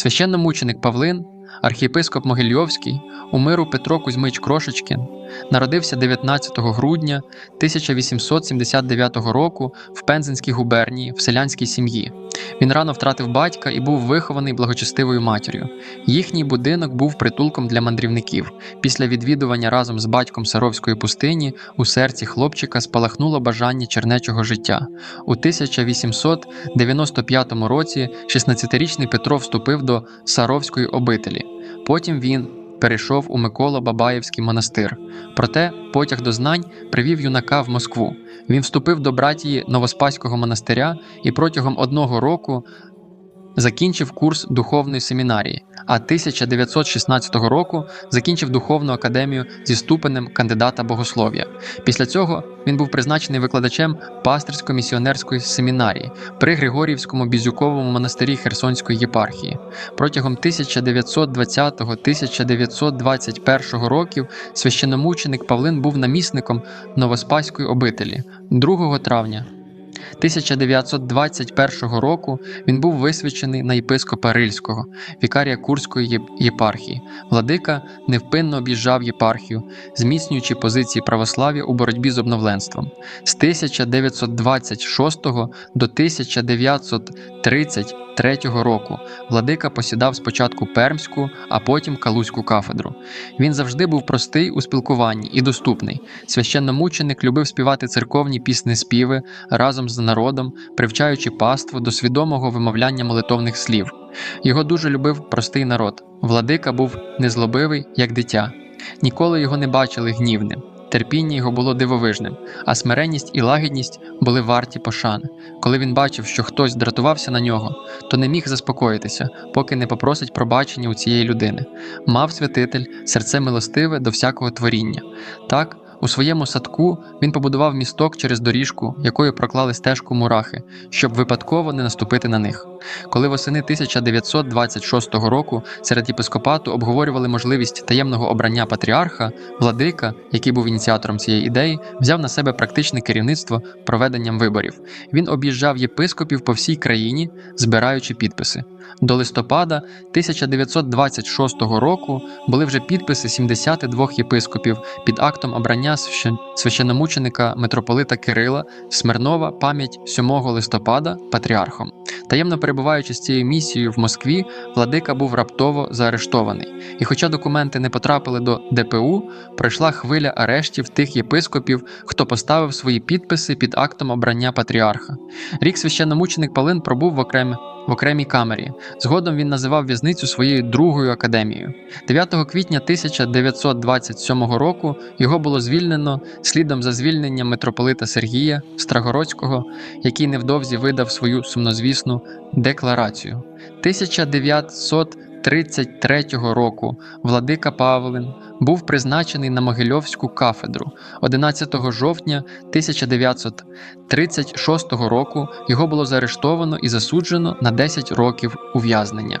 Священномученик Павлин, архієпископ Могильйовський, у миру Петро Кузьмич Крошечкін, народився 19 грудня 1879 року в Пензенській губернії в селянській сім'ї. Він рано втратив батька і був вихований благочестивою матір'ю. Їхній будинок був притулком для мандрівників. Після відвідування разом з батьком Саровської пустині у серці хлопчика спалахнуло бажання чернечого життя. У 1895 році 16-річний Петро вступив до Саровської обителі. Потім він перейшов у Микола-Бабаєвський монастир. Проте потяг до знань привів юнака в Москву. Він вступив до братії Новоспаського монастиря і протягом одного року закінчив курс духовної семінарії, а 1916 року закінчив духовну академію зі ступенем кандидата богослов'я. Після цього він був призначений викладачем пастирсько-місіонерської семінарії при Григорівському бізюковому монастирі Херсонської єпархії. Протягом 1920-1921 років священномученик Павлин був намісником Новоспаської обителі 2 травня. 1921 року він був висвячений на єпископа Рильського, вікарія Курської єпархії. Владика невпинно об'їжджав єпархію, зміцнюючи позиції православ'я у боротьбі з обновленством. З 1926 до 1933 року владика посідав спочатку Пермську, а потім Калузьку кафедру. Він завжди був простий у спілкуванні і доступний. Священномученик любив співати церковні пісні співи разом з народом, привчаючи паству до свідомого вимовляння молитовних слів. Його дуже любив простий народ. Владика був незлобивий, як дитя. Ніколи його не бачили гнівним. Терпіння його було дивовижним, а смиренність і лагідність були варті пошани. Коли він бачив, що хтось дратувався на нього, то не міг заспокоїтися, поки не попросить пробачення у цієї людини. Мав святитель серце милостиве до всякого творіння. Так, у своєму садку він побудував місток через доріжку, якою проклали стежку мурахи, щоб випадково не наступити на них. Коли восени 1926 року серед єпископату обговорювали можливість таємного обрання патріарха, владика, який був ініціатором цієї ідеї, взяв на себе практичне керівництво проведенням виборів. Він об'їжджав єпископів по всій країні, збираючи підписи. До листопада 1926 року були вже підписи 72 єпископів під актом обрання священ- священномученика митрополита Кирила Смирнова пам'ять 7 листопада патріархом. Таємно перебуваючи з цією місією в Москві, владика був раптово заарештований. І хоча документи не потрапили до ДПУ, пройшла хвиля арештів тих єпископів, хто поставив свої підписи під актом обрання патріарха. Рік священномученик Палин пробув в окремі. В окремій камері згодом він називав в'язницю своєю другою академією. 9 квітня 1927 року його було звільнено слідом за звільненням митрополита Сергія Страгородського, який невдовзі видав свою сумнозвісну декларацію. 1933 року владика Павлин був призначений на Могильовську кафедру. 11 жовтня 1936 року його було заарештовано і засуджено на 10 років ув'язнення.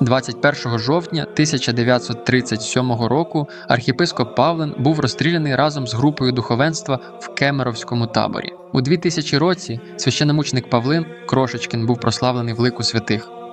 21 жовтня 1937 року архіпископ Павлен був розстріляний разом з групою духовенства в Кемеровському таборі. У 2000 році священномученик Павлин Крошечкін був прославлений в лику святих.